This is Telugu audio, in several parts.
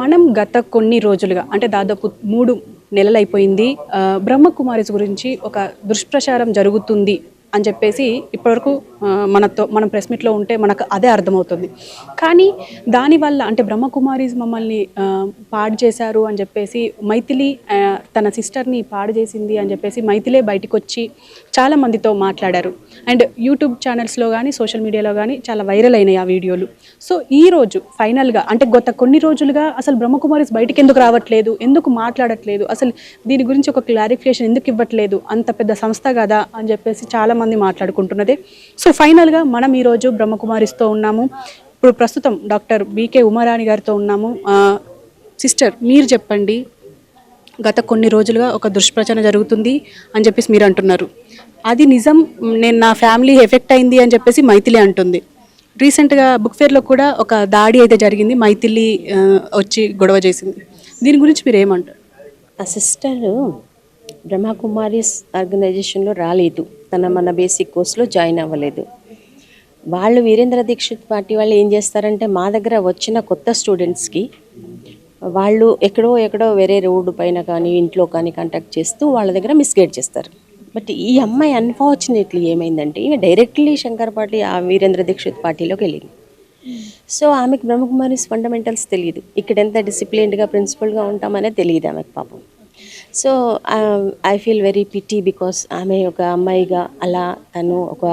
మనం గత కొన్ని రోజులుగా అంటే దాదాపు మూడు నెలలైపోయింది అయిపోయింది బ్రహ్మకుమారిస్ గురించి ఒక దుష్ప్రచారం జరుగుతుంది. అని చెప్పేసి ఇప్పటివరకు మనతో మనం ప్రెస్ మీట్లో ఉంటే మనకు అదే అర్థమవుతుంది. కానీ దానివల్ల అంటే బ్రహ్మకుమారిస్ మమ్మల్ని పాడు చేశారు అని చెప్పేసి మైథిలి తన సిస్టర్ని పాడు చేసింది అని చెప్పేసి మైథిలే బయటకు వచ్చి చాలా మందితో మాట్లాడారు. అండ్ యూట్యూబ్ ఛానల్స్లో కానీ సోషల్ మీడియాలో కానీ చాలా వైరల్ అయినాయి ఆ వీడియోలు. సో ఈ రోజు ఫైనల్గా అంటే గత కొన్ని రోజులుగా అసలు బ్రహ్మకుమారిస్ బయటికి ఎందుకు రావట్లేదు ఎందుకు మాట్లాడట్లేదు అసలు దీని గురించి ఒక క్లారిఫికేషన్ ఎందుకు ఇవ్వట్లేదు అంత పెద్ద సంస్థ కదా అని చెప్పేసి చాలా మంది మాట్లాడుకుంటున్నదే. సో ఫైనల్గా మనం ఈరోజు బ్రహ్మకుమారిస్తో ఉన్నాము. ఇప్పుడు ప్రస్తుతం డాక్టర్ బీకే ఉమారాణి గారితో ఉన్నాము. సిస్టర్ మీరు చెప్పండి. గత కొన్ని రోజులుగా ఒక దుష్ప్రచారం జరుగుతుంది అని చెప్పేసి మీరు అంటున్నారు. అది నిజం నేను నా ఫ్యామిలీ ఎఫెక్ట్ అయింది అని చెప్పేసి మైథిలి అంటుంది. రీసెంట్గా బుక్ ఫేర్లో కూడా ఒక దాడి అయితే జరిగింది మైథిలి వచ్చి గొడవ చేసింది. దీని గురించి మీరు ఏమంటారు ఆ సిస్టర్ బ్రహ్మకుమారిస్ ఆర్గనైజేషన్లో రాలేదు. తన మన బేసిక్ కోర్స్లో జాయిన్ అవ్వలేదు. వాళ్ళు వీరేంద్ర దీక్షిత్ పార్టీ వాళ్ళు ఏం చేస్తారంటే మా దగ్గర వచ్చిన కొత్త స్టూడెంట్స్కి వాళ్ళు ఎక్కడో ఎక్కడో వేరే రోడ్డు పైన కానీ ఇంట్లో కానీ కాంటాక్ట్ చేస్తూ వాళ్ళ దగ్గర మిస్గైడ్ చేస్తారు. బట్ ఈ అమ్మాయి అన్ఫార్చునేట్లీ ఏమైందంటే ఈమె డైరెక్ట్లీ శంకర్ పార్టీ ఆ వీరేంద్ర దీక్షిత్ పార్టీలోకి వెళ్ళింది. సో ఆమెకు బ్రహ్మకుమారిస్ ఫండమెంటల్స్ తెలియదు ఇక్కడ ఎంత డిసిప్లిన్డ్గా ప్రిన్సిపల్గా ఉంటామనే తెలియదు ఆమెకు పాపం. So I feel very pity because ఆమె ఒక అమ్మాయిగా అలా తను ఒక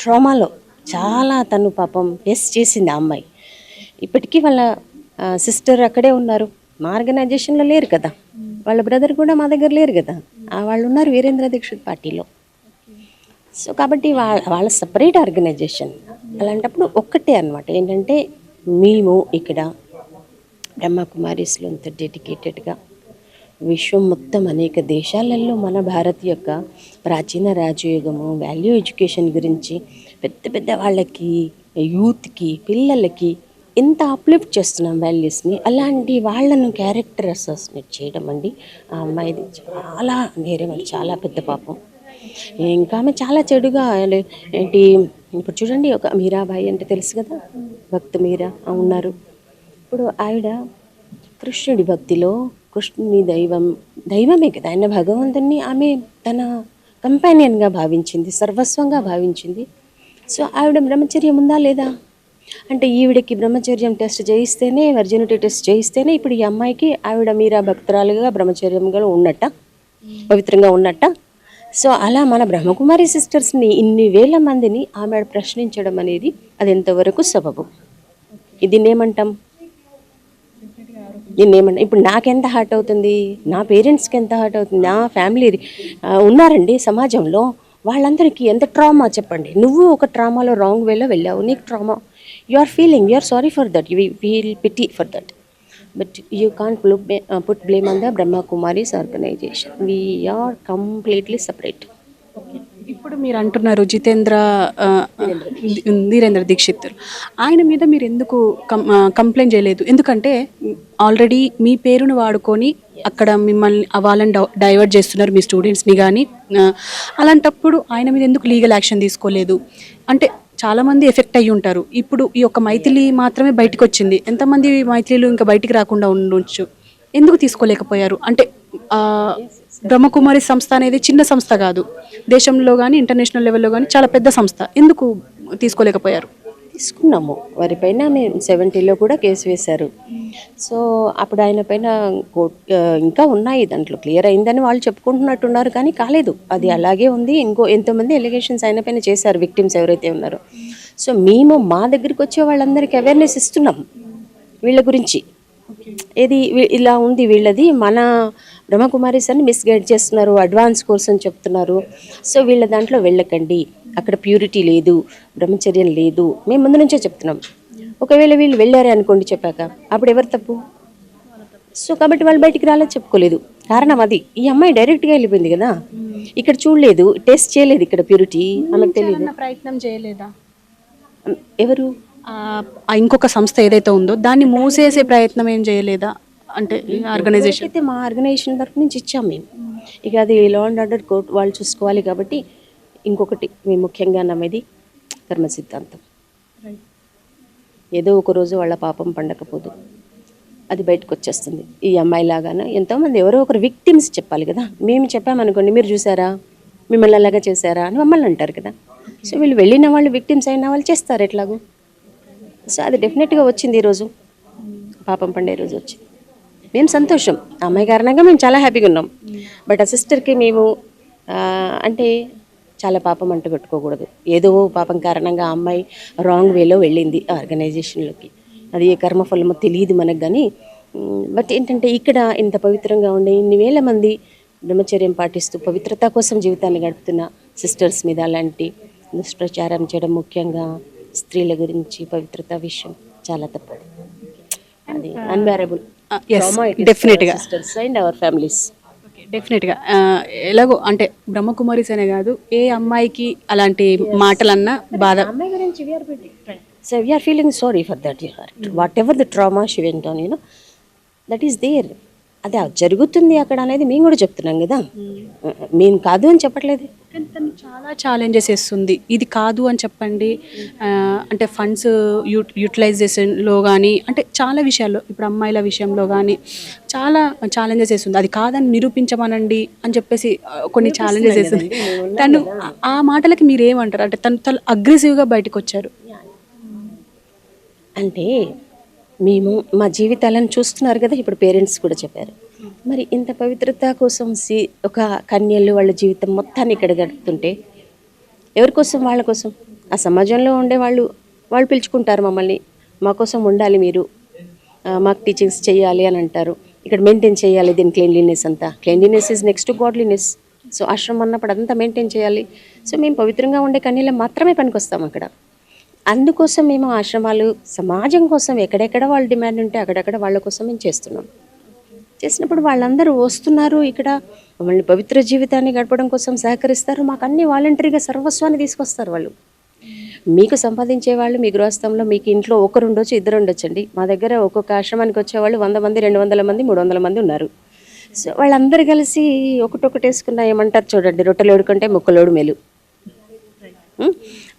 ట్రామాలో చాలా తను పాపం ఫేస్ చేసింది ఆ అమ్మాయి. ఇప్పటికీ వాళ్ళ సిస్టర్ అక్కడే ఉన్నారు. మా ఆర్గనైజేషన్లో లేరు కదా. వాళ్ళ బ్రదర్ కూడా మా దగ్గర లేరు కదా. వాళ్ళు ఉన్నారు వీరేంద్ర దీక్షిత్ పార్టీలో. సో కాబట్టి వాళ్ళ వాళ్ళ సపరేట్ ఆర్గనైజేషన్ అలాంటప్పుడు ఒక్కటే అనమాట ఏంటంటే మేము ఇక్కడ బ్రహ్మకుమారీస్లో ఇంత డెడికేటెడ్గా విశ్వం మొత్తం అనేక దేశాలలో మన భారత్ యొక్క ప్రాచీన రాజయోగము వాల్యూ ఎడ్యుకేషన్ గురించి పెద్ద పెద్ద వాళ్ళకి యూత్కి పిల్లలకి ఎంత అప్లిఫ్ట్ చేస్తున్నాం వాల్యూస్ని అలాంటి వాళ్ళను క్యారెక్టర్ అసోసినేట్ చేయడం అండి. ఆ అమ్మాయిది చాలా వేరే వాళ్ళు చాలా పెద్ద పాపం. ఇంకా ఆమె చాలా చెడుగా ఏంటి ఇప్పుడు చూడండి ఒక మీరాబాయి అంటే తెలుసు కదా భక్తు మీరా ఉన్నారు. ఇప్పుడు ఆవిడ కృష్ణుడి భక్తిలో కృష్ణుని దైవం దైవమే కదా. ఆయన భగవంతుని ఆమె తన కంపానియన్గా భావించింది సర్వస్వంగా భావించింది. సో ఆవిడ బ్రహ్మచర్యం ఉందా లేదా? అంటే ఈవిడకి బ్రహ్మచర్యం టెస్ట్ చేయిస్తేనే వర్జినిటీ టెస్ట్ చేయిస్తేనే ఇప్పుడు ఈ అమ్మాయికి ఆవిడ మీరా భక్తురాలుగా బ్రహ్మచర్యంగా ఉన్నట్ట పవిత్రంగా ఉన్నట్ట. సో అలా మన బ్రహ్మకుమారి సిస్టర్స్ని ఇన్ని వేల మందిని ఆమె ప్రశ్నించడం అనేది అది ఎంతవరకు సబబు? దీన్ని ఏమంటాం దీన్ని ఏమంటాం ఇప్పుడు నాకెంత హర్ట్ అవుతుంది? నా పేరెంట్స్కి ఎంత హర్ట్ అవుతుంది? నా ఫ్యామిలీ ఉన్నారండి సమాజంలో. వాళ్ళందరికీ ఎంత ట్రామా చెప్పండి. నువ్వు ఒక ట్రామాలో రాంగ్ వేలో వెళ్ళావు. నీకు trauma you are feeling you are sorry for that you feel pity for that but you can't put blame on the Brahma Kumaris organisation we are completely separate okay ఇప్పుడు మీరు అంటున్నారు జితేంద్ర ధీరేంద్ర దీక్షిత్. ఆయన మీద మీరు ఎందుకు కంప్లైంట్ చేయలేదు? ఎందుకంటే ఆల్రెడీ మీ పేరును వాడుకొని అక్కడ మిమ్మల్ని వాళ్ళని డౌ- డైవర్ట్ చేస్తున్నారు మీ స్టూడెంట్స్ని కానీ అలాంటప్పుడు ఆయన మీద ఎందుకు లీగల్ యాక్షన్ తీసుకోలేదు? అంటే చాలామంది ఎఫెక్ట్ అయ్యి ఉంటారు. ఇప్పుడు ఈ యొక్క మైథిలి మాత్రమే బయటకు వచ్చింది ఎంతమంది మైథిలీలు ఇంకా బయటికి రాకుండా ఉండొచ్చు? ఎందుకు తీసుకోలేకపోయారు? అంటే బ్రహ్మకుమారి సంస్థ అనేది చిన్న సంస్థ కాదు. దేశంలో కానీ ఇంటర్నేషనల్ లెవెల్లో కానీ చాలా పెద్ద సంస్థ. ఎందుకు తీసుకోలేకపోయారు? తీసుకున్నాము. వారిపైన మేము సెవెంటీలో కూడా కేసు వేశారు. సో అప్పుడు ఆయన పైన ఇంకా ఉన్నాయి. దాంట్లో క్లియర్ అయిందని వాళ్ళు చెప్పుకుంటున్నట్టున్నారు కానీ కాలేదు. అది అలాగే ఉంది. ఇంకో ఎంతోమంది ఎలిగేషన్స్ ఆయన పైన చేశారు. విక్టిమ్స్ ఎవరైతే ఉన్నారో. సో మేము మా దగ్గరికి వచ్చే వాళ్ళందరికీ అవేర్నెస్ ఇస్తున్నాం. వీళ్ళ గురించి. ఇది ఇలా ఉంది వీళ్ళది. మన బ్రహ్మకుమారిస్ అని మిస్గైడ్ చేస్తున్నారు. అడ్వాన్స్ కోర్స్ అని చెప్తున్నారు. సో వీళ్ళ దాంట్లో వెళ్ళకండి. అక్కడ ప్యూరిటీ లేదు. బ్రహ్మచర్యం లేదు. మేము ముందు నుంచే చెప్తున్నాం. ఒకవేళ వీళ్ళు వెళ్ళారే అనుకోండి చెప్పాక. అప్పుడు ఎవరు తప్పు? సో కాబట్టి వాళ్ళు బయటికి రాలేదు చెప్పుకోలేదు. కారణం అది. ఈ అమ్మాయి డైరెక్ట్గా వెళ్ళిపోయింది కదా. ఇక్కడ చూడలేదు. టెస్ట్ చేయలేదు ఇక్కడ ప్యూరిటీ ఆమెకు తెలియదు ప్రయత్నం చేయలేదా? ఎవరు? ఇంకొక సంస్థ ఏదైతే ఉందో దాన్ని మూసేసే ప్రయత్నం ఏం చేయలేదా? అంటే ఆర్గనైజేషన్ అయితే మా ఆర్గనైజేషన్ తరఫు నుంచి ఇచ్చాం మేము ఇక అది లా అండ్ ఆర్డర్ కోర్ట్ వాళ్ళు చూసుకోవాలి కాబట్టి ఇంకొకటి మేము ముఖ్యంగా నమ్మేది కర్మ సిద్ధాంతం. ఏదో ఒక రోజు వాళ్ళ పాపం పండకపోదు. అది బయటకు వచ్చేస్తుంది. ఈ అమ్మాయి లాగాను ఎంతోమంది ఎవరో ఒకరు విక్టిమ్స్ చెప్పాలి కదా. మేము చెప్పామనుకోండి మీరు చూసారా? మిమ్మల్ని అలాగా చేశారా? అని మమ్మల్ని అంటారు కదా. సో వీళ్ళు వెళ్ళిన వాళ్ళు విక్టిమ్స్ అయిన వాళ్ళు చేస్తారు ఎట్లాగో. సో అది డెఫినెట్గా వచ్చింది ఈరోజు పాపం పండే రోజు వచ్చింది మేము సంతోషం. అమ్మాయి కారణంగా మేము చాలా హ్యాపీగా ఉన్నాం. బట్ ఆ సిస్టర్కి మేము అంటే చాలా పాపం అంటూ పెట్టుకోకూడదు. ఏదో పాపం కారణంగా ఆ అమ్మాయి రాంగ్ వేలో వెళ్ళింది ఆర్గనైజేషన్లోకి అది ఏ కర్మఫలమో తెలియదు మనకు కానీ బట్ ఏంటంటే ఇక్కడ ఇంత పవిత్రంగా ఉండే ఇన్ని వేల మంది బ్రహ్మచర్యం పాటిస్తూ పవిత్రత కోసం జీవితాన్ని గడుపుతున్న సిస్టర్స్ మీద అలాంటి దుష్ప్రచారం చేయడం ముఖ్యంగా స్త్రీల గురించి పవిత్రత విషయం చాలా తప్పదు. అది అన్బేరబుల్ definitely. గా. సిస్టర్స్ అండ్ అవర్ ఫ్యామిలీస్ డెఫినెట్గా ఎలాగో అంటే బ్రహ్మకుమారిస్ అనే కాదు ఏ అమ్మాయికి అలాంటి మాటలన్నా బాధ so we are feeling sorry for that whatever the trauma she went on you know that is there అదే జరుగుతుంది అక్కడ అనేది మేము కూడా చెప్తున్నాం కదా. మేము కాదు అని చెప్పట్లేదు. తను చాలా ఛాలెంజెస్ ఇస్తుంది ఇది కాదు అని చెప్పండి. అంటే ఫండ్స్ యూటిలైజేషన్లో కానీ అంటే చాలా విషయాల్లో ఇప్పుడు అమ్మాయిల విషయంలో కానీ చాలా ఛాలెంజెస్ వేస్తుంది అది కాదని నిరూపించమనండి అని చెప్పేసి కొన్ని ఛాలెంజెస్ వేస్తుంది తను ఆ- ఆ మాటలకి మీరు ఏమంటారు అంటే తను తను అగ్రెసివ్గా బయటకు వచ్చారు అంటే మేము మా జీవితాలను చూస్తున్నారు కదా ఇప్పుడు పేరెంట్స్ కూడా చెప్పారు. మరి ఇంత పవిత్రత కోసం సి ఒక కన్యలు వాళ్ళ జీవితం మొత్తాన్ని ఇక్కడ గడుపుతుంటే ఎవరి కోసం వాళ్ళ కోసం? ఆ సమాజంలో ఉండే వాళ్ళు వాళ్ళు పిలుచుకుంటారు మమ్మల్ని. మా కోసం ఉండాలి మీరు. మాకు టీచింగ్స్ చేయాలి అని అంటారు. ఇక్కడ మెయింటైన్ చేయాలి దీని క్లీన్లీనెస్ అంతా. Cleanliness is next godliness so ఆశ్రమం అన్నప్పుడు అదంతా మెయింటైన్ చేయాలి. సో మేము పవిత్రంగా ఉండే కన్యలు మాత్రమే పనికొస్తాం అక్కడ. అందుకోసం మేము ఆశ్రమాలు సమాజం కోసం ఎక్కడెక్కడ వాళ్ళు డిమాండ్ ఉంటే అక్కడక్కడ వాళ్ళ కోసం మేము చేస్తున్నాం. చేసినప్పుడు వాళ్ళందరూ వస్తున్నారు ఇక్కడ మమ్మల్ని పవిత్ర జీవితాన్ని గడపడం కోసం సహకరిస్తారు మాకు అన్ని వాలంటరీగా సర్వస్వాన్ని తీసుకొస్తారు వాళ్ళు. మీకు సంపాదించే వాళ్ళు మీ గృహస్థంలో మీకు ఇంట్లో ఒకరు ఉండొచ్చు ఇద్దరు ఉండొచ్చండి. మా దగ్గర ఒక్కొక్క ఆశ్రమానికి వచ్చేవాళ్ళు వంద మంది రెండు వందల మంది మూడు వందల మంది ఉన్నారు. సో వాళ్ళందరూ కలిసి ఒకటొకటి వేసుకున్న ఏమంటారు చూడండి రొట్టెలు కంటే ముక్కలోడు మేలు.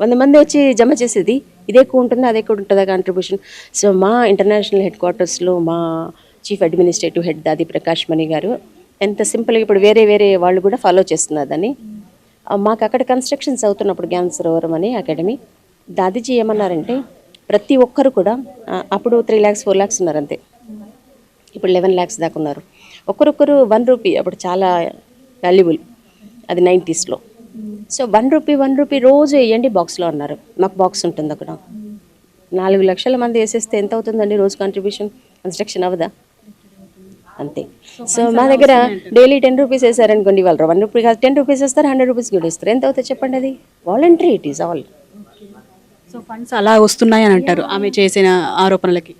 వంద మంది వచ్చి జమ చేసేది. ఇది ఎక్కువ ఉంటుందా అది ఎక్కువ ఉంటుందా కాంట్రిబ్యూషన్ సో మా ఇంటర్నేషనల్ హెడ్ క్వార్టర్స్లో మా చీఫ్ అడ్మినిస్ట్రేటివ్ హెడ్ దాది ప్రకాష్ మణి గారు ఎంత సింపుల్గా ఇప్పుడు వేరే వేరే వాళ్ళు కూడా ఫాలో చేస్తున్నారు దాన్ని. మాకు అక్కడ కన్స్ట్రక్షన్స్ అవుతున్నప్పుడు జ్ఞాన సరోవరం అని అకాడమీ దాదిజీ ఏమన్నారంటే ప్రతి ఒక్కరు కూడా అప్పుడు త్రీ ల్యాక్స్ ఫోర్ ల్యాక్స్ ఉన్నారు అంతే ఇప్పుడు లెవెన్ ల్యాక్స్ దాకా ఉన్నారు. ఒక్కరొక్కరు వన్ రూపీ అప్పుడు చాలా వాల్యుబుల్ అది నైంటీస్లో so one rupee one rupee రోజు వేయండి బాక్స్లో అన్నారు. మాకు బాక్స్ ఉంటుంది అక్కడ. నాలుగు లక్షల మంది వేసేస్తే ఎంత అవుతుందండి రోజు కాంట్రిబ్యూషన్ కన్స్ట్రక్షన్ అవ్వదా? అంతే. సో మా దగ్గర డైలీ టెన్ రూపీస్ వేసారనుకోండి వాళ్ళు. వన్ రూపీ కాదు టెన్ రూపీస్ వేస్తారు హండ్రెడ్ రూపీస్ కూడా ఇస్తారు ఎంత అవుతుంది చెప్పండి అది? Voluntary it is all so funds అలా వస్తున్నాయి అని అంటారు ఆమె చేసిన ఆరోపణలకి.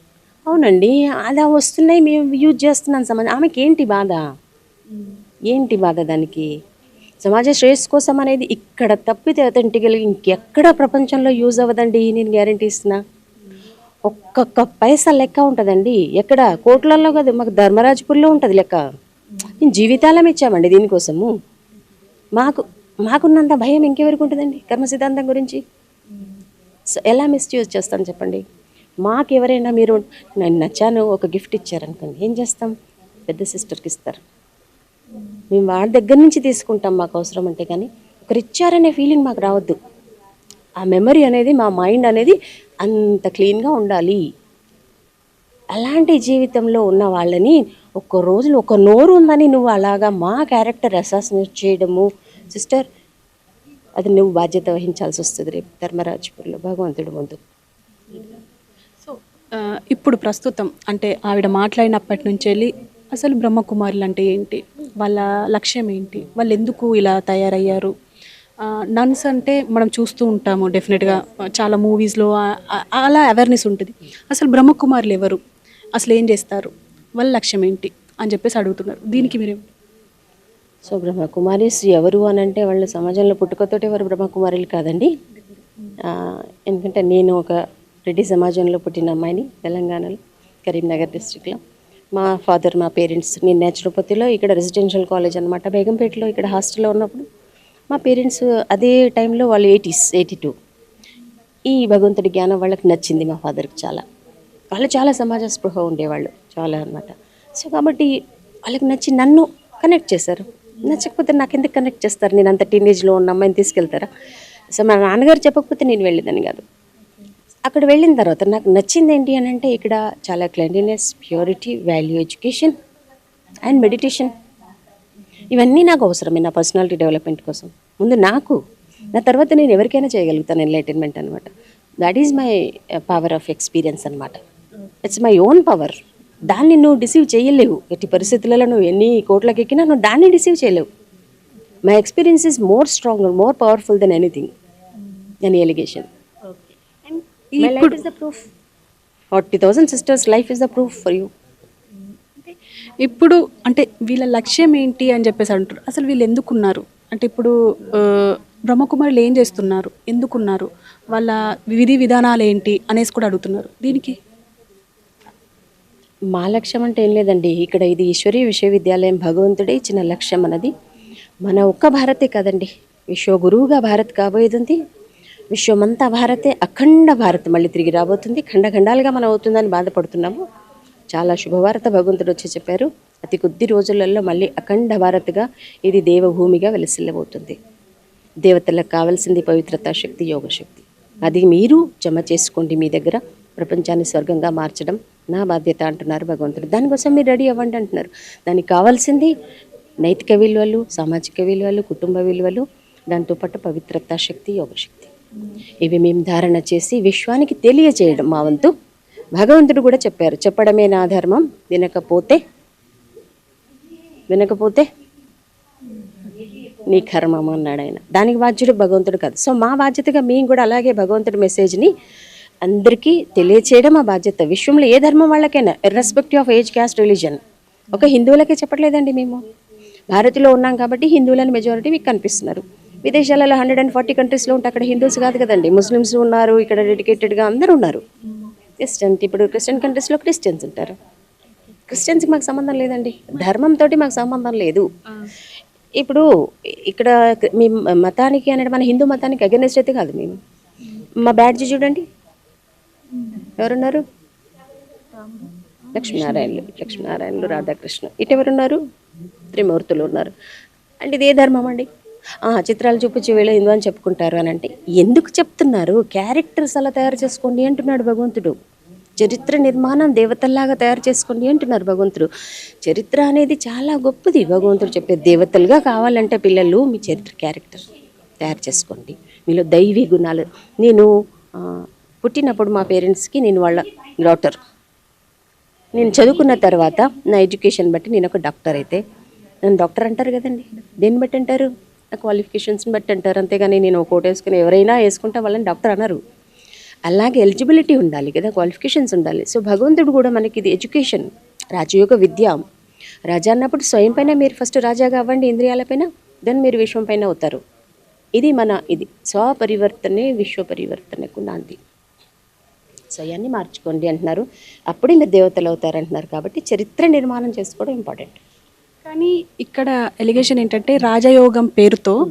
అవునండి. అలా వస్తున్నాయి మేము యూజ్ చేస్తున్నాం సమాజం ఆమెకి ఏంటి బాధ? ఏంటి బాధ దానికి? సమాజ శ్రేయస్సు కోసం అనేది ఇక్కడ తప్పితే అథెంటికల్ ఇంకెక్కడ ప్రపంచంలో యూజ్ అవ్వదండి నేను గ్యారంటీ ఇస్తున్నా. ఒక్కొక్క పైసా లెక్క ఉంటుందండి. ఎక్కడ? కోట్లలో కాదు మాకు ధర్మరాజపూర్లో ఉంటుంది లెక్క. మేము జీవితాలం ఇచ్చామండి దీనికోసము. మాకు మాకున్నంత భయం ఇంకెవరికి ఉంటుందండి? కర్మ సిద్ధాంతం గురించి. సో ఎలా మిస్యూజ్ చేస్తాను చెప్పండి? మాకు ఎవరైనా మీరు నేను నచ్చాను ఒక గిఫ్ట్ ఇచ్చారనుకోండి ఏం చేస్తాం? పెద్ద సిస్టర్కి ఇస్తారు. మేము వాళ్ళ దగ్గర నుంచి తీసుకుంటాం మాకు అవసరం అంటే కానీ ఒకరు ఇచ్చారనే ఫీలింగ్ మాకు రావద్దు. ఆ మెమరీ అనేది మా మైండ్ అనేది అంత క్లీన్గా ఉండాలి. అలాంటి జీవితంలో ఉన్న వాళ్ళని ఒక్క రోజులు ఒక నోరు ఉందని నువ్వు అలాగా మా క్యారెక్టర్ అసాసినేట్ చేయడము సిస్టర్ అది నువ్వు బాధ్యత వహించాల్సి వస్తుంది రేపు ధర్మరాజపురంలో. భగవంతుడు ముందు. సో uh, ఇప్పుడు ప్రస్తుతం అంటే ఆవిడ మాట్లాడినప్పటి నుంచి వెళ్ళి అసలు బ్రహ్మకుమారులు అంటే ఏంటి? వాళ్ళ లక్ష్యం ఏంటి? వాళ్ళు ఎందుకు ఇలా తయారయ్యారు? నన్స్ అంటే మనం చూస్తూ ఉంటాము డెఫినెట్గా. చాలా మూవీస్లో అలా అవేర్నెస్ ఉంటుంది. అసలు బ్రహ్మకుమారులు ఎవరు? అసలు ఏం చేస్తారు? వాళ్ళ లక్ష్యం ఏంటి? అని చెప్పేసి అడుగుతున్నారు. దీనికి మీరేం? సో బ్రహ్మకుమారీస్ ఎవరు అని అంటే వాళ్ళ సమాజంలో పుట్టుకతోటి ఎవరు బ్రహ్మకుమారులు కాదండి. ఎందుకంటే నేను ఒక రెడ్డి సమాజంలో పుట్టిన అమ్మాయిని తెలంగాణలో కరీంనగర్ డిస్ట్రిక్ట్లో మా ఫాదర్ మా పేరెంట్స్ నేను నేచురోపతిలో ఇక్కడ రెసిడెన్షియల్ కాలేజ్ అనమాట బేగంపేటలో ఇక్కడ హాస్టల్లో ఉన్నప్పుడు మా పేరెంట్స్ అదే టైంలో వాళ్ళు ఎయిటీస్ ఎయిటీ టూ. ఈ భగవంతుడి జ్ఞానం వాళ్ళకి నచ్చింది మా ఫాదర్కి చాలా. వాళ్ళు చాలా సమాజ స్పృహ ఉండేవాళ్ళు చాలా అనమాట సో కాబట్టి వాళ్ళకి నచ్చి నన్ను కనెక్ట్ చేశారు. నచ్చకపోతే నాకు ఎందుకు కనెక్ట్ చేస్తారు? నేను అంత టీనేజ్లో ఉన్న అమ్మాయిని తీసుకెళ్తారా? సో మా నాన్నగారు చెప్పకపోతే నేను వెళ్ళేదాన్ని కాదు. అక్కడ వెళ్ళిన తర్వాత నాకు నచ్చింది ఏంటి అని అంటే ఇక్కడ చాలా cleanliness purity value education and meditation ఇవన్నీ నాకు అవసరమే నా పర్సనాలిటీ డెవలప్మెంట్ కోసం. ముందు నాకు నా తర్వాత నేను ఎవరికైనా చేయగలుగుతాను ఎన్లైటన్మెంట్ అనమాట that is my power of experience అనమాట ఇట్స్ మై ఓన్ పవర్ దాన్ని నువ్వు డిసీవ్ చేయలేవు. ఎట్టి పరిస్థితులలో నువ్వు ఎన్ని కోట్లకి ఎక్కినా నువ్వు దాన్ని డిసీవ్ చేయలేవు. My experience is more strong more powerful than anything an allegation proof forty thousand sisters life is the proof for you ఇప్పుడు అంటే వీళ్ళ లక్ష్యం ఏంటి అని చెప్పేసి అంటారు అసలు వీళ్ళు ఎందుకున్నారు? అంటే ఇప్పుడు బ్రహ్మకుమారులు ఏం చేస్తున్నారు? ఎందుకున్నారు? వాళ్ళ విధి విధానాలు ఏంటి అనేసి కూడా అడుగుతున్నారు. దీనికి మా లక్ష్యం అంటే ఏం లేదండి. ఇక్కడ ఇది ఈశ్వరీయ విశ్వవిద్యాలయం భగవంతుడే ఇచ్చిన లక్ష్యం అన్నది. మన ఒక్క భారతే కాదండి. విశ్వగురువుగా భారత్ కాబోయేది విశ్వమంతా భారతే అఖండ భారత్ మళ్ళీ తిరిగి రాబోతుంది. ఖండఖండాలుగా మనం అవుతుందని బాధపడుతున్నాము. చాలా శుభవార్త భగవంతుడు వచ్చి చెప్పారు. అతి కొద్ది రోజులలో మళ్ళీ అఖండ భారత్గా ఇది దేవభూమిగా వెలసిల్లబోతుంది. దేవతలకు కావాల్సింది పవిత్రత శక్తి యోగ శక్తి. అది మీరు జమ చేసుకోండి మీ దగ్గర. ప్రపంచాన్ని స్వర్గంగా మార్చడం నా బాధ్యత అంటున్నారు భగవంతుడు. దానికోసం మీరు రెడీ అవ్వండి అంటున్నారు. దానికి కావాల్సింది నైతిక విలువలు సామాజిక విలువలు కుటుంబ విలువలు దాంతోపాటు పవిత్రత శక్తి యోగ శక్తి. ఇవి మేము ధారణ చేసి విశ్వానికి తెలియజేయడం మా వంతు. భగవంతుడు కూడా చెప్పారు చెప్పడమే నా ధర్మం వినకపోతే వినకపోతే నీ కర్మం అన్నాడు ఆయన. దానికి బాధ్యుడు భగవంతుడు కాదు. సో మా బాధ్యతగా మేము కూడా అలాగే భగవంతుడి మెసేజ్ని అందరికీ తెలియచేయడం మా బాధ్యత. విశ్వంలో ఏ ధర్మం వాళ్ళకైనా irrespective of age caste religion ఒక హిందువులకే చెప్పట్లేదండి మేము. భారత్లో ఉన్నాం కాబట్టి హిందువులని మెజారిటీ మీకు కనిపిస్తున్నారు. విదేశాలలో హండ్రెడ్ అండ్ ఫార్టీ కంట్రీస్లో ఉంటే అక్కడ హిందూస్ కాదు కదండి. ముస్లిమ్స్ ఉన్నారు ఇక్కడ డెడికేటెడ్గా అందరూ ఉన్నారు. క్రిస్టియన్ ఇప్పుడు క్రిస్టియన్ కంట్రీస్లో క్రిస్టియన్స్ ఉంటారు. క్రిస్టియన్స్కి మాకు సంబంధం లేదండి. ధర్మంతో మాకు సంబంధం లేదు. ఇప్పుడు ఇక్కడ మీ మతానికి అనేది మన హిందూ మతానికి అగెనెస్ట్ అయితే కాదు మేము. మా బ్యాడ్జ్ చూడండి. ఎవరున్నారు? లక్ష్మీనారాయణలు లక్ష్మీనారాయణలు రాధాకృష్ణ. ఇటు ఎవరున్నారు? త్రిమూర్తులు ఉన్నారు. అంటే ఇది ఏ ధర్మం అండి. చిత్రాలు చూపించి వీళ్ళు అని చెప్పుకుంటారు అని అంటే ఎందుకు చెప్తున్నారు? క్యారెక్టర్స్ అలా తయారు చేసుకోండి అంటున్నాడు భగవంతుడు. చరిత్ర నిర్మాణం దేవతల్లాగా తయారు చేసుకోండి అంటున్నారు భగవంతుడు. చరిత్ర అనేది చాలా గొప్పది భగవంతుడు చెప్పే దేవతలుగా కావాలంటే పిల్లలు మీ చరిత్ర క్యారెక్టర్ తయారు చేసుకోండి. మీలో దైవీ గుణాలు. నేను పుట్టినప్పుడు మా పేరెంట్స్కి నేను వాళ్ళ డాటర్. నేను చదువుకున్న తర్వాత నా ఎడ్యుకేషన్ బట్టి నేను ఒక డాక్టర్ అయితే. నన్ను డాక్టర్ అంటారు కదండి. దేన్ని బట్టి అంటారు? క్వాలిఫికేషన్స్ని బట్టి అంటారు. అంతేగాని నేను ఒకటి వేసుకుని ఎవరైనా వేసుకుంటే వాళ్ళని డాక్టర్ అన్నారు అలాగే ఎలిజిబిలిటీ ఉండాలి కదా క్వాలిఫికేషన్స్ ఉండాలి. సో భగవంతుడు కూడా మనకి ఇది ఎడ్యుకేషన్ రాజయోగ విద్య. రాజా అన్నప్పుడు స్వయం పైన మీరు ఫస్ట్ రాజాగా అవ్వండి ఇంద్రియాలపైన దెన్ మీరు విశ్వం పైన అవుతారు. ఇది మన ఇది స్వపరివర్తనే విశ్వ పరివర్తనకు నాంది. స్వయాన్ని మార్చుకోండి అంటున్నారు. అప్పుడే మీరు దేవతలు అవుతారు అంటున్నారు కాబట్టి చరిత్ర నిర్మాణం చేసుకోవడం ఇంపార్టెంట్ కానీ ఇక్కడ ఎలిగేషన్ ఏంటంటే రాజయోగం పేరుతో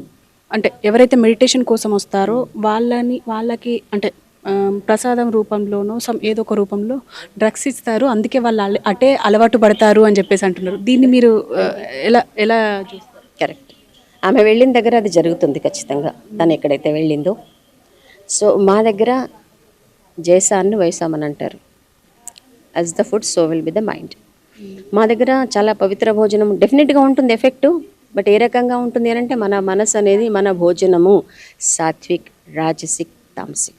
అంటే ఎవరైతే మెడిటేషన్ కోసం వస్తారో వాళ్ళని వాళ్ళకి అంటే ప్రసాదం రూపంలోనో సమ్ ఏదో ఒక రూపంలో డ్రగ్స్ ఇస్తారు. అందుకే వాళ్ళు అల- అటే అలవాటు పడతారు అని చెప్పేసి అంటున్నారు. దీన్ని మీరు ఎలా ఎలా చూస్తారు? కరెక్ట్ ఆమె వెళ్ళిన దగ్గర అది జరుగుతుంది ఖచ్చితంగా. తను ఎక్కడైతే వెళ్ళిందో. సో మా దగ్గర జైసాన్ని వైసామని అంటారు. As the food so will be the mind మా దగ్గర చాలా పవిత్ర భోజనం డెఫినెట్గా ఉంటుంది ఎఫెక్ట్ బట్ ఏ రకంగా ఉంటుంది అని అంటే మన మనసు అనేది మన భోజనము. సాత్విక్ రాజసిక్ తామసిక్.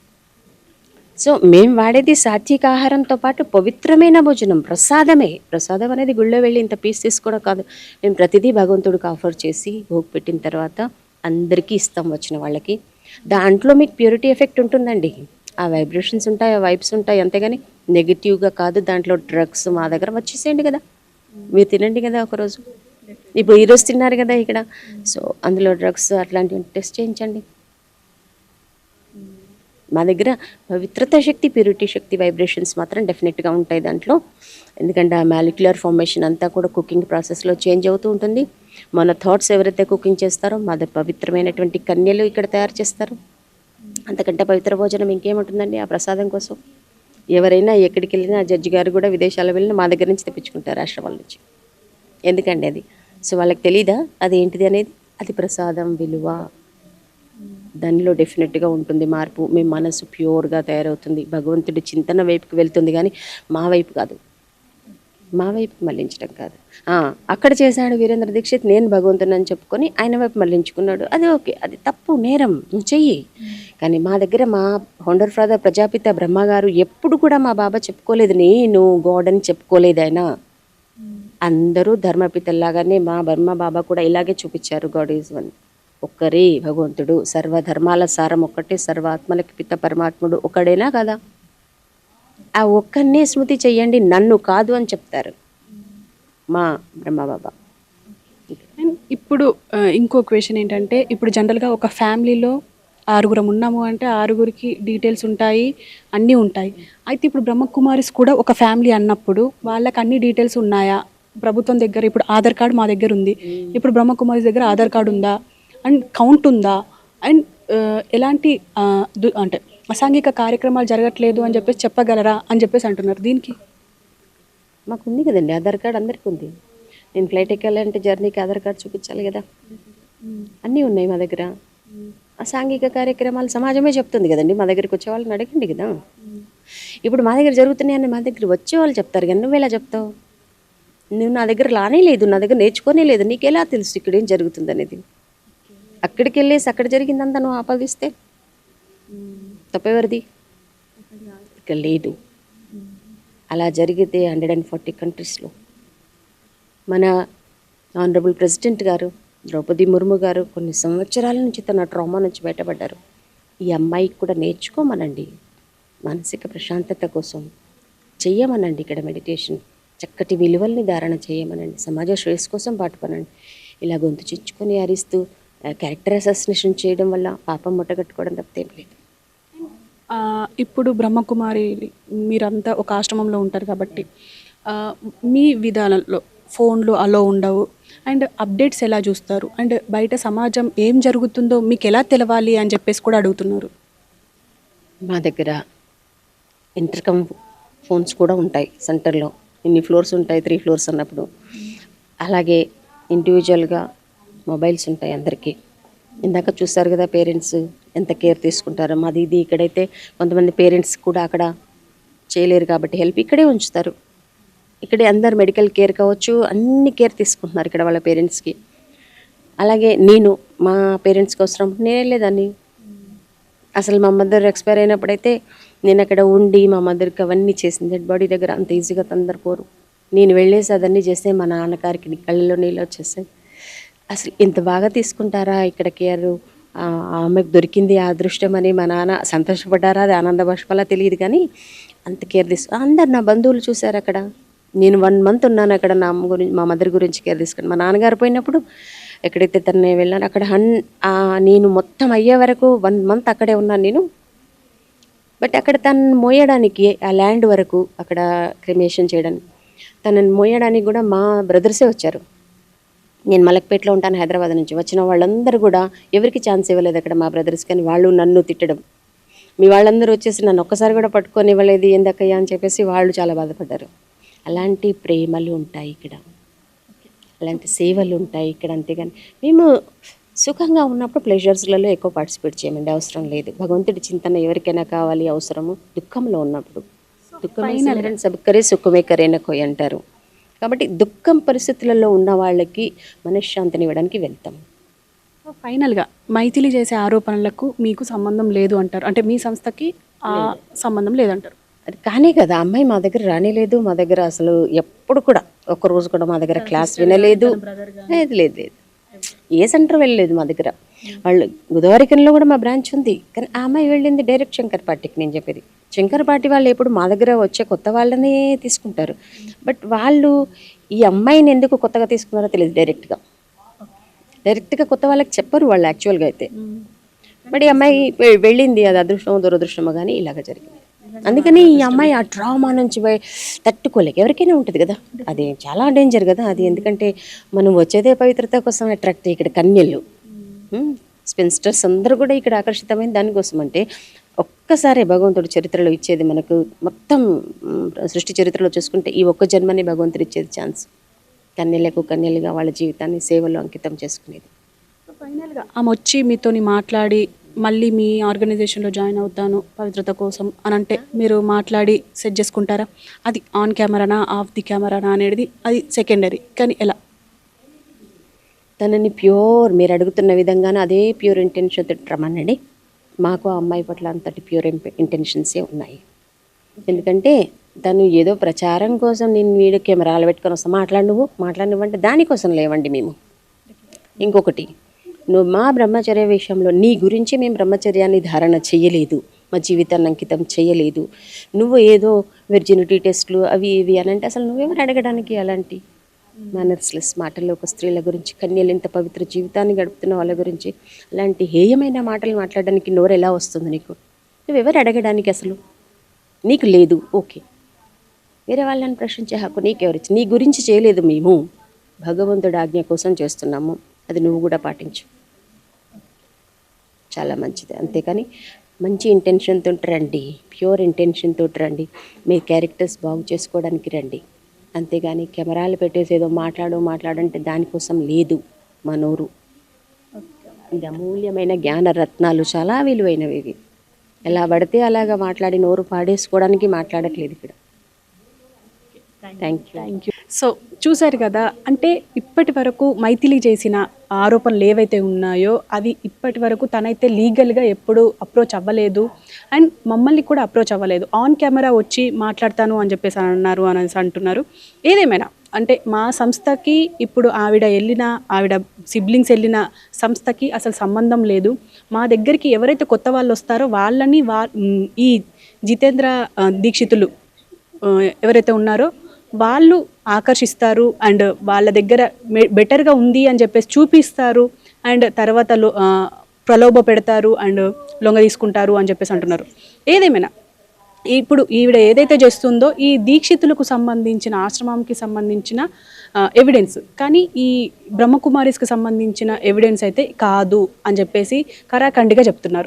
సో మేము వాడేది సాత్విక ఆహారంతో పాటు పవిత్రమైన భోజనం ప్రసాదమే. ప్రసాదం అనేది గుళ్ళో వెళ్ళి ఇంత పీస్ తీసుకోవడం కాదు. మేము ప్రతిదీ భగవంతుడికి ఆఫర్ చేసి భోగి పెట్టిన తర్వాత అందరికీ ఇస్తాం వచ్చిన వాళ్ళకి. దాంట్లో మీకు ప్యూరిటీ ఎఫెక్ట్ ఉంటుందండి. ఆ వైబ్రేషన్స్ ఉంటాయి ఆ వైబ్స్ ఉంటాయి. అంతేగాని నెగిటివ్గా కాదు దాంట్లో డ్రగ్స్ మా దగ్గర వచ్చేసేయండి కదా. మీరు తినండి కదా ఒకరోజు. ఇప్పుడు ఈరోజు తిన్నారు కదా ఇక్కడ. సో అందులో డ్రగ్స్ అట్లాంటివి టెస్ట్ చేయించండి. మా దగ్గర పవిత్రత శక్తి ప్యూరిటీ శక్తి వైబ్రేషన్స్ మాత్రం డెఫినెట్గా ఉంటాయి దాంట్లో. ఎందుకంటే ఆ మాలిక్యులర్ ఫార్మేషన్ అంతా కూడా కుకింగ్ ప్రాసెస్లో చేంజ్ అవుతూ ఉంటుంది. మన థాట్స్ ఎవరైతే కుకింగ్ చేస్తారో మాది పవిత్రమైనటువంటి కన్యలు ఇక్కడ తయారు చేస్తారు. అంతకంటే పవిత్ర భోజనం ఇంకేముంటుందండి? ఆ ప్రసాదం కోసం. ఎవరైనా ఎక్కడికి వెళ్ళినా జడ్జి గారు కూడా విదేశాలకు వెళ్ళినా మా దగ్గర నుంచి తెప్పించుకుంటారు రాష్ట్రం నుంచి. ఎందుకండి అది? సో వాళ్ళకి తెలీదా? అది ఏంటిది అనేది? అది ప్రసాదం విలువ. దానిలో డెఫినెట్గా ఉంటుంది మార్పు. మీ మనసు ప్యూర్గా తయారవుతుంది. భగవంతుడి చింతన వైపుకి వెళ్తుంది కానీ మా వైపు కాదు. మా వైపు మళ్ళించడం కాదు. అక్కడ చేశాడు వీరేంద్ర దీక్షిత్ నేను భగవంతుని అని చెప్పుకొని ఆయన వైపు మళ్ళించుకున్నాడు అది ఓకే అది తప్పు నేరం నువ్వు చెయ్యి కానీ మా దగ్గర మా హొండర్ ఫాదర్ ప్రజాపిత బ్రహ్మగారు ఎప్పుడు కూడా మా బాబా చెప్పుకోలేదు. నేను గాడ్ అని చెప్పుకోలేదు ఆయన. అందరూ ధర్మపితల్లాగానే మా బ్రహ్మ బాబా కూడా ఇలాగే చూపించారు గాడ్ ఈజ్ వన్. ఒక్కరే భగవంతుడు సర్వధర్మాల సారం ఒక్కటే సర్వాత్మలకి పిత పరమాత్ముడు ఒకడేనా కదా? ఆ ఒక్కనే స్మృతి చెయ్యండి నన్ను కాదు అని చెప్తారు. మా బ్రహ్మబాబా. అండ్ ఇప్పుడు ఇంకో క్వశ్చన్ ఏంటంటే ఇప్పుడు జనరల్గా ఒక ఫ్యామిలీలో ఆరుగురం ఉన్నాము అంటే ఆరుగురికి డీటెయిల్స్ ఉంటాయి అన్నీ ఉంటాయి. అయితే ఇప్పుడు బ్రహ్మకుమారిస్ కూడా ఒక ఫ్యామిలీ అన్నప్పుడు వాళ్ళకి అన్ని డీటెయిల్స్ ఉన్నాయా? ప్రభుత్వం దగ్గర ఇప్పుడు ఆధార్ కార్డు మా దగ్గర ఉంది. ఇప్పుడు బ్రహ్మకుమారిస్ దగ్గర ఆధార్ కార్డు ఉందా? అండ్ కౌంట్ ఉందా? అండ్ ఎలాంటి అంటే అసాంఘిక కార్యక్రమాలు జరగట్లేదు అని చెప్పేసి చెప్పగలరా అని చెప్పేసి అంటున్నారు. దీనికి? మాకు ఉంది కదండి ఆధార్ కార్డ్ అందరికీ ఉంది. నేను ఫ్లైట్ ఎక్కాలంటే జర్నీకి ఆధార్ కార్డ్ చూపించాలి కదా. అన్నీ ఉన్నాయి మా దగ్గర. అసాంఘిక కార్యక్రమాలు సమాజమే చెప్తుంది కదండి మా దగ్గరికి వచ్చే వాళ్ళని అడగండి కదా. ఇప్పుడు మా దగ్గర జరుగుతున్నాయని మా దగ్గర వచ్చే వాళ్ళు చెప్తారు కానీ నువ్వు ఎలా చెప్తావు? నువ్వు నా దగ్గర లానే లేదు నా దగ్గర నేర్చుకోనే లేదు నీకు ఎలా తెలుసు ఇక్కడ ఏం జరుగుతుంది అనేది అక్కడికి వెళ్ళేసి అక్కడ జరిగిందంతా నువ్వు ఆపాదిస్తే? తప్పెవరిది? ఇక్కడ లేదు. అలా జరిగితే హండ్రెడ్ అండ్ ఫార్టీ కంట్రీస్లో. మన ఆనరబుల్ ప్రెసిడెంట్ గారు ద్రౌపది ముర్ము గారు కొన్ని సంవత్సరాల నుంచి తన ట్రామా నుంచి బయటపడ్డారు. ఈ అమ్మాయికి కూడా నేర్చుకోమనండి. మానసిక ప్రశాంతత కోసం చెయ్యమనండి ఇక్కడ మెడిటేషన్. చక్కటి విలువల్ని ధారణ చేయమనండి సమాజ శ్రేయస్ కోసం పాటుపడండి. ఇలా గొంతు చిచ్చుకొని అరిస్తూ క్యారెక్టర్ అసాసినేషన్ చేయడం వల్ల పాపం ముట్టగట్టుకోవడం తప్పేం లేదు. ఇప్పుడు బ్రహ్మకుమారి మీరంతా ఒక ఆశ్రమంలో ఉంటారు కాబట్టి మీ విధానంలో ఫోన్లు అలో ఉండవు. అండ్ అప్డేట్స్ ఎలా చూస్తారు? అండ్ బయట సమాజం ఏం జరుగుతుందో మీకు ఎలా తెలవాలి అని చెప్పేసి కూడా అడుగుతున్నారు. మా దగ్గర ఇంటర్కమ్ ఫోన్స్ కూడా ఉంటాయి సెంటర్లో. ఇన్ని ఫ్లోర్స్ ఉంటాయి త్రీ ఫ్లోర్స్ అన్నప్పుడు. అలాగే ఇండివిజువల్గా మొబైల్స్ ఉంటాయి అందరికీ. ఇందాక చూస్తారు కదా పేరెంట్స్ ఎంత కేర్ తీసుకుంటారో. మాది ఇది ఇక్కడైతే కొంతమంది పేరెంట్స్ కూడా అక్కడ చేయలేరు కాబట్టి హెల్ప్ ఇక్కడే ఉంచుతారు. ఇక్కడే అందరు మెడికల్ కేర్ కావచ్చు అన్ని కేర్ తీసుకుంటున్నారు ఇక్కడ వాళ్ళ పేరెంట్స్కి. అలాగే నేను మా పేరెంట్స్కి అవసరం నేనే లేదాన్ని. అసలు మా మదర్ ఎక్స్పైర్ అయినప్పుడైతే నేను అక్కడ ఉండి మా మదర్కి అవన్నీ చేసింది. డెడ్ బాడీ దగ్గర అంత ఈజీగా తొందర కోరు నేను వెళ్ళేసి అదన్నీ చేస్తే మా నాన్నగారికి కళ్ళలో నీళ్ళు వచ్చేస్తాయి. అసలు ఇంత బాగా తీసుకుంటారా ఇక్కడ కేర్ ఆమెకు దొరికింది ఆ అదృష్టం అని మా నాన్న సంతోషపడ్డారా? అది ఆనంద బాష్పలా తెలియదు కానీ అంత కేర్ తీసుకు అందరు నా బంధువులు చూశారు అక్కడ. నేను వన్ మంత్ ఉన్నాను అక్కడ నా అమ్మ గురించి మా మదర్ గురించి కేర్ తీసుకుని. మా నాన్నగారు పోయినప్పుడు ఎక్కడైతే తను వెళ్ళాను అక్కడ హన్ నేను మొత్తం అయ్యే వరకు వన్ మంత్ అక్కడే ఉన్నాను నేను. బట్ అక్కడ తను మోయడానికి ఆ ల్యాండ్ వరకు అక్కడ క్రిమేషన్ చేయడానికి తనని మోయడానికి కూడా మా బ్రదర్సే వచ్చారు. నేను మలక్పేటలో ఉంటాను హైదరాబాద్ నుంచి. వచ్చిన వాళ్ళందరూ కూడా ఎవరికి ఛాన్స్ ఇవ్వలేదు అక్కడ మా బ్రదర్స్ కానీ వాళ్ళు నన్ను తిట్టడం. మీ వాళ్ళందరూ వచ్చేసి నన్ను ఒక్కసారి కూడా పట్టుకొని ఇవ్వలేదు ఏందక్కయ్యా అని చెప్పేసి వాళ్ళు చాలా బాధపడ్డారు. అలాంటి ప్రేమలు ఉంటాయి ఇక్కడ. అలాంటి సేవలు ఉంటాయి ఇక్కడ అంతేగాని మేము సుఖంగా ఉన్నప్పుడు ప్లెజర్స్లలో ఎక్కువ పార్టిసిపేట్ చేయమండి. అవసరం లేదు. భగవంతుడి చింతన ఎవరికైనా కావాలి అవసరము దుఃఖంలో ఉన్నప్పుడు. దుఃఖమే సుఖమే కరేన కోయ్ అంటారు. కాబట్టి దుఃఖం పరిస్థితులలో ఉన్న వాళ్ళకి మనశ్శాంతిని ఇవ్వడానికి వెళ్తాం. ఫైనల్గా మైథిలి చేసే ఆరోపణలకు మీకు సంబంధం లేదు అంటారు. అంటే మీ సంస్థకి ఆ సంబంధం లేదంటారు అది కానీ కదా అమ్మాయి మా దగ్గర రానేలేదు మా దగ్గర అసలు ఎప్పుడు కూడా ఒక్క రోజు కూడా మా దగ్గర క్లాస్ వినలేదు. లేదు లేదు లేదు. ఏ సెంటర్ వెళ్ళలేదు మా దగ్గర. వాళ్ళు గోదావరికంలో కూడా మా బ్రాంచ్ ఉంది. కానీ ఆ అమ్మాయి వెళ్ళింది డైరెక్ట్ శంకర్పాటికి నేను చెప్పేది. శంకర్పాటి వాళ్ళు ఎప్పుడు మా దగ్గర వచ్చే కొత్త వాళ్ళనే తీసుకుంటారు. బట్ వాళ్ళు ఈ అమ్మాయిని ఎందుకు కొత్తగా తీసుకున్నారో తెలియదు డైరెక్ట్గా. డైరెక్ట్గా కొత్త వాళ్ళకి చెప్పరు వాళ్ళు యాక్చువల్గా అయితే. బట్ ఈ అమ్మాయి వెళ్ళింది. అది అదృష్టమో దురదృష్టమో కానీ ఇలాగ జరిగింది. అందుకని ఈ అమ్మాయి ఆ డ్రామా నుంచి తట్టుకోలేక ఎవరికైనా ఉంటుంది కదా. అది చాలా డేంజర్ కదా. అది ఎందుకంటే మనం వచ్చేదే పవిత్రత కోసం అట్రాక్ట్ ఇక్కడ కన్యలు. స్పెన్స్టర్స్ అందరూ కూడా ఇక్కడ ఆకర్షితమైన దానికోసం అంటే ఒక్కసారే భగవంతుడు చరిత్రలో ఇచ్చేది మనకు మొత్తం సృష్టి చరిత్రలో చూసుకుంటే ఈ ఒక్క జన్మని భగవంతుడు ఇచ్చేది ఛాన్స్ కన్యలకు కన్యలుగా వాళ్ళ జీవితాన్ని సేవలో అంకితం చేసుకునేది. ఫైనల్గా ఆమె వచ్చి మీతోని మాట్లాడి మళ్ళీ మీ ఆర్గనైజేషన్లో జాయిన్ అవుతాను పవిత్రత కోసం అని అంటే మీరు మాట్లాడి సెట్ చేసుకుంటారా? అది ఆన్ కెమెరానా ఆఫ్ ది కెమెరానా అనేది అది సెకండరీ. కానీ ఎలా? తనని ప్యూర్ మీరు అడుగుతున్న విధంగానే అదే ప్యూర్ ఇంటెన్షన్ తిట్టమనండి మాకు ఆ అమ్మాయి పట్ల అంతటి ప్యూర్ ఇంటెన్షన్సే ఉన్నాయి. ఎందుకంటే తను ఏదో ప్రచారం కోసం నేను వీడియో కెమెరాలు పెట్టుకొని వస్తా మాట్లాడు నువ్వు మాట్లాడినవ్వంటే దానికోసం లేవండి మేము. ఇంకొకటి నువ్వు మా బ్రహ్మచర్య విషయంలో నీ గురించి మేము బ్రహ్మచర్యాన్ని ధారణ చేయలేదు. మా జీవితాన్ని అంకితం చేయలేదు. నువ్వు ఏదో వెర్జినిటీ టెస్ట్లు అవి ఇవి అని అంటే అసలు నువ్వెవరు అడగడానికి అలాంటి? మేనర్స్లెస్ మాటల్లో ఒక స్త్రీల గురించి కన్యలు ఇంత పవిత్ర జీవితాన్ని గడుపుతున్న వాళ్ళ గురించి అలాంటి హేయమైన మాటలు మాట్లాడడానికి నోరు ఎలా వస్తుంది నీకు? నువ్వెవరు అడగడానికి అసలు? నీకు లేదు. ఓకే. వేరే వాళ్ళని ప్రశ్నించే హక్కు నీకెవరిచ్చి నీ గురించి చేయలేదు మేము. భగవంతుడి ఆజ్ఞ కోసం చేస్తున్నాము. అది నువ్వు కూడా పాటించు. చాలా మంచిది. అంతేకాని మంచి ఇంటెన్షన్తో రండి. ప్యూర్ ఇంటెన్షన్తో రండి. మీ క్యారెక్టర్స్ బాగు చేసుకోవడానికి రండి. అంతేగాని కెమెరాలు పెట్టేసి ఏదో మాట్లాడు మాట్లాడంటే దానికోసం లేదు మా నోరు. ఇది అమూల్యమైన జ్ఞాన రత్నాలు. చాలా విలువైనవి ఇవి. ఎలా పడితే అలాగా మాట్లాడి నోరు పాడేసుకోవడానికి మాట్లాడట్లేదు ఇక్కడ. Thank you thank you so చూశారు కదా అంటే ఇప్పటి వరకు మైథిలి చేసిన ఆరోపణలు ఏవైతే ఉన్నాయో అవి ఇప్పటి వరకు తనైతే లీగల్గా ఎప్పుడు అప్రోచ్ అవ్వలేదు. అండ్ మమ్మల్ని కూడా అప్రోచ్ అవ్వలేదు. ఆన్ కెమెరా వచ్చి మాట్లాడతాను అని చెప్పేసి అన్నారు అనేసి అంటున్నారు. ఏదేమైనా అంటే మా సంస్థకి ఇప్పుడు ఆవిడ వెళ్ళిన ఆవిడ సిబ్లింగ్స్ వెళ్ళిన సంస్థకి అసలు సంబంధం లేదు. మా దగ్గరికి ఎవరైతే కొత్త వాళ్ళు వస్తారో వాళ్ళని వా ఈ జితేంద్ర దీక్షితులు ఎవరైతే ఉన్నారో వాళ్ళు ఆకర్షిస్తారు అండ్ వాళ్ళ దగ్గర బెటర్గా ఉంది అని చెప్పేసి చూపిస్తారు అండ్ తర్వాత లో- ప్రలోభ పెడతారు అండ్ లొంగ తీసుకుంటారు అని చెప్పేసి అంటున్నారు. ఏదేమైనా ఇప్పుడు ఈవిడ ఏదైతే చేస్తుందో ఈ దీక్షితులకు సంబంధించిన ఆశ్రమంకి సంబంధించిన ఎవిడెన్స్ కానీ ఈ బ్రహ్మకుమారిస్కి సంబంధించిన ఎవిడెన్స్ అయితే కాదు అని చెప్పేసి కరాఖండిగా చెప్తున్నారు.